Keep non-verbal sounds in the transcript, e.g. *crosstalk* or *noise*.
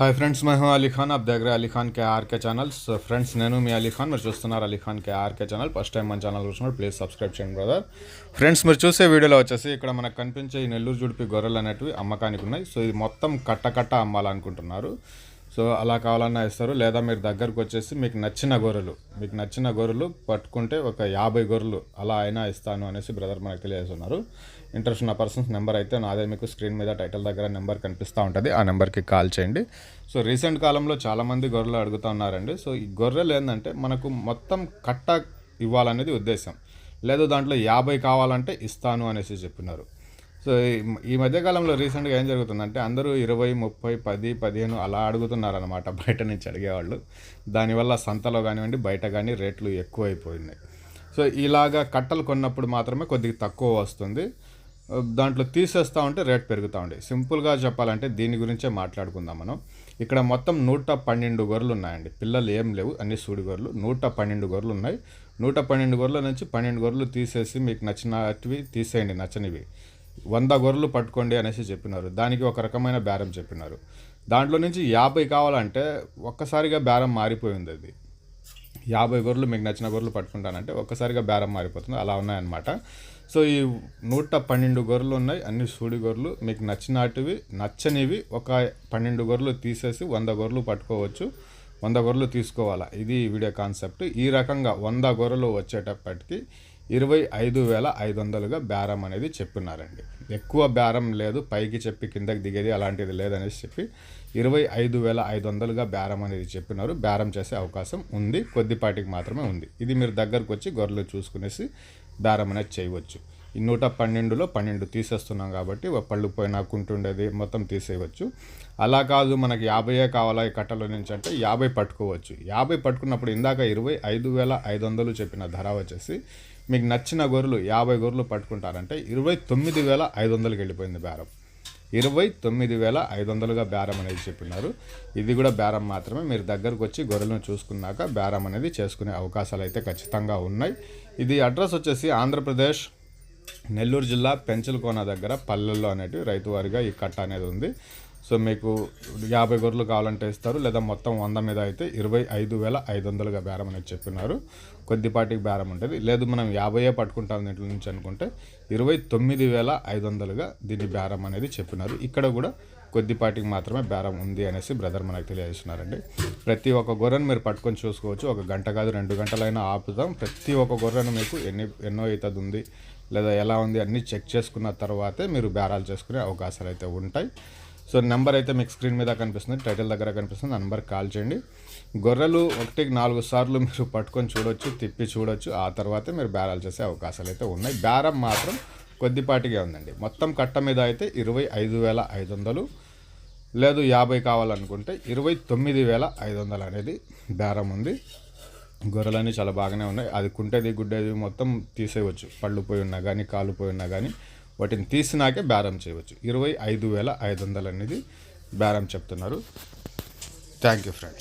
Hi friends my Ali Khan up దగ్గర Ali Khan K RK channels friends నేను మీ అలీ ఖాన్ మీరు చూస్తున్నారు Ali Khan K RK channel first time మన channel చూస్తున్నారు ప్లీజ్ సబ్స్క్రైబ్ చేయండి బ్రదర్ ఫ్రెండ్స్ మీరు చూసే వీడియోలో వచ్చేసి ఇక్కడ మనకు కనిపించే ఈ నెల్లూరు జుడిపి గొర్రెలు అనేటివి అమ్మకానికి ఉన్నాయి సో ఇది మొత్తం కట్ట కట్ట అమ్మాలనుకుంటున్నారు సో అలా కావాలన్నా ఇస్తారు. లేదా మీరు దగ్గరకు వచ్చేసి మీకు నచ్చిన గొర్రెలు మీకు నచ్చిన గొర్రెలు పట్టుకుంటే ఒక యాభై గొర్రెలు అలా అయినా ఇస్తాను అనేసి బ్రదర్ మనకు తెలియజేస్తున్నారు. ఇంట్రెస్ట్ ఉన్న పర్సన్స్ నెంబర్ అయితే నాదే మీకు స్క్రీన్ మీద టైటిల్ దగ్గర నెంబర్ కనిపిస్తూ ఉంటుంది. ఆ నెంబర్కి కాల్ చేయండి. సో రీసెంట్ కాలంలో చాలామంది గొర్రెలు అడుగుతూ ఉన్నారండి. సో ఈ గొర్రెలు ఏంటంటే మనకు మొత్తం కట్ట ఇవ్వాలనేది ఉద్దేశం లేదు దాంట్లో యాభై కావాలంటే ఇస్తాను అనేసి చెప్పినారు. సో ఈ- ఈ మధ్యకాలంలో రీసెంట్గా ఏం జరుగుతుందంటే అందరూ ఇరవై ముప్పై పది పదిహేను అలా అడుగుతున్నారనమాట *laughs* బయట నుంచి అడిగేవాళ్ళు. దానివల్ల సంతలో కానివ్వండి బయట కానీ రేట్లు ఎక్కువైపోయినాయి సో ఇలాగా కట్టలు కొన్నప్పుడు మాత్రమే కొద్దిగా తక్కువ వస్తుంది. దాంట్లో తీసేస్తూ ఉంటే రేట్ పెరుగుతూ ఉండే సింపుల్గా చెప్పాలంటే దీని గురించే మాట్లాడుకుందాం మనం. ఇక్కడ మొత్తం నూట పన్నెండు గొర్రెలు ఉన్నాయండి. పిల్లలు ఏం లేవు అన్ని సూడి గొర్రెలు. నూట పన్నెండు గొర్రెలు ఉన్నాయి. నూట పన్నెండు గొర్రెల నుంచి పన్నెండు గొర్రెలు తీసేసి మీకు నచ్చినవి తీసేయండి నచ్చనివి. వంద గొర్రెలు పట్టుకోండి అనేసి చెప్పినారు. దానికి ఒక రకమైన బేరం చెప్పినారు. దాంట్లో నుంచి యాభై కావాలంటే ఒక్కసారిగా బేరం మారిపోయింది అది. యాభై గొర్రెలు మీకు నచ్చిన గొర్రెలు పట్టుకుంటానంటే ఒక్కసారిగా బేరం మారిపోతుంది. అలా ఉన్నాయన్నమాట. సో ఈ నూట పన్నెండు గొర్రెలు ఉన్నాయి. అన్ని సూడి గొర్రెలు. మీకు నచ్చినటివి నచ్చనివి ఒక పన్నెండు గొర్రెలు తీసేసి వంద గొర్రెలు పట్టుకోవచ్చు. వంద గొర్రెలు తీసుకోవాలా? ఇది వీడియో కాన్సెప్ట్. ఈ రకంగా వంద గొర్రెలు వచ్చేటప్పటికి ఇరవై ఐదు వేల ఐదు వందలుగా బేరం అనేది చెప్పినారండి. ఎక్కువ బేరం లేదు పైకి చెప్పి కిందకి దిగేది అలాంటిది లేదనేసి చెప్పి ఇరవై ఐదు వేల ఐదు వందలుగా బేరం అనేది చెప్పినారు. బేరం చేసే అవకాశం ఉంది కొద్దిపాటికి మాత్రమే ఉంది. ఇది మీరు దగ్గరకు వచ్చి గొర్రెలు చూసుకునేసి బేరం అనేది చేయవచ్చు. ఈ నూట పన్నెండులో పన్నెండు తీసేస్తున్నాం కాబట్టి పళ్ళు పోయినా కుంటుండేది మొత్తం తీసేయవచ్చు. అలా కాదు మనకి యాభైయే కావాలా ఈ కట్టల నుంచి అంటే యాభై పట్టుకోవచ్చు. యాభై పట్టుకున్నప్పుడు ఇందాక ఇరవై ఐదు వేల ఐదు వందలు చెప్పిన ధర వచ్చేసి మీకు నచ్చిన గొర్రెలు యాభై గొర్రెలు పట్టుకుంటారంటే ఇరవై తొమ్మిది వేల ఐదు వందలకి వెళ్ళిపోయింది బేరం. ఇరవై తొమ్మిది వేల ఐదు వందలుగా బేరం అనేది చెప్పినారు. ఇది కూడా బేరం మాత్రమే. మీరు దగ్గరకు వచ్చి గొర్రెలను చూసుకున్నాక బేరం అనేది చేసుకునే అవకాశాలు అయితే ఖచ్చితంగా ఉన్నాయి. ఇది అడ్రస్ వచ్చేసి ఆంధ్రప్రదేశ్ నెల్లూరు జిల్లా పెంచలకోన దగ్గర పల్లెల్లో అనేటివి రైతు వారిగా ఈ కట్ట అనేది ఉంది. సో మీకు యాభై గొర్రెలు కావాలంటే ఇస్తారు లేదా మొత్తం వంద మీద అయితే ఇరవై ఐదు వేల ఐదు వందలుగా బేరం అనేది చెప్పినారు. కొద్దిపాటికి బేరం ఉంటుంది. లేదు మనం యాభైయే పట్టుకుంటాం దీంట్లో నుంచి అనుకుంటే ఇరవై తొమ్మిది వేల ఐదు వందలుగా దీని బేరం అనేది చెప్పినారు. ఇక్కడ కూడా కొద్దిపాటికి మాత్రమే బేరం ఉంది అనేసి బ్రదర్ మనకు తెలియజేస్తున్నారండి. ప్రతి ఒక్క గొర్రెను మీరు పట్టుకొని చూసుకోవచ్చు. ఒక గంట కాదు రెండు గంటలైనా ఆపుతాం. ప్రతి ఒక్క గొర్రెను మీకు ఎన్ని ఎన్నో అవుతుంది ఉంది లేదా ఎలా ఉంది అన్నీ చెక్ చేసుకున్న తర్వాతే మీరు బేరాలు చేసుకునే అవకాశాలు అయితే ఉంటాయి. సో నెంబర్ అయితే మీకు స్క్రీన్ మీద కనిపిస్తుంది టైటిల్ దగ్గర కనిపిస్తుంది ఆ నెంబర్ కాల్ చేయండి. గొర్రెలు ఒకటికి నాలుగు సార్లు మీరు పట్టుకొని చూడొచ్చు తిప్పి చూడొచ్చు ఆ తర్వాతే మీరు బేరాలు చేసే అవకాశాలు అయితే ఉన్నాయి. బేరం మాత్రం కొద్దిపాటిగా ఉందండి. మొత్తం కట్ట మీద అయితే ఇరవై ఐదు వేల ఐదు వందలు లేదు యాభై కావాలనుకుంటే ఇరవై తొమ్మిది వేల ఐదు వందలు అనేది బేరం ఉంది. గొర్రెలన్నీ చాలా బాగానే ఉన్నాయి. అది కుంటేది గుడ్డేది మొత్తం తీసేయవచ్చు. పళ్ళు పోయి ఉన్నా కానీ కాలు పోయి ఉన్నా కానీ వాటిని తీసినాకే బేరం చేయవచ్చు. ఇరవై ఐదు వేల ఐదు వందలు అనేది బేరం చెప్తున్నారు. Thank you friends.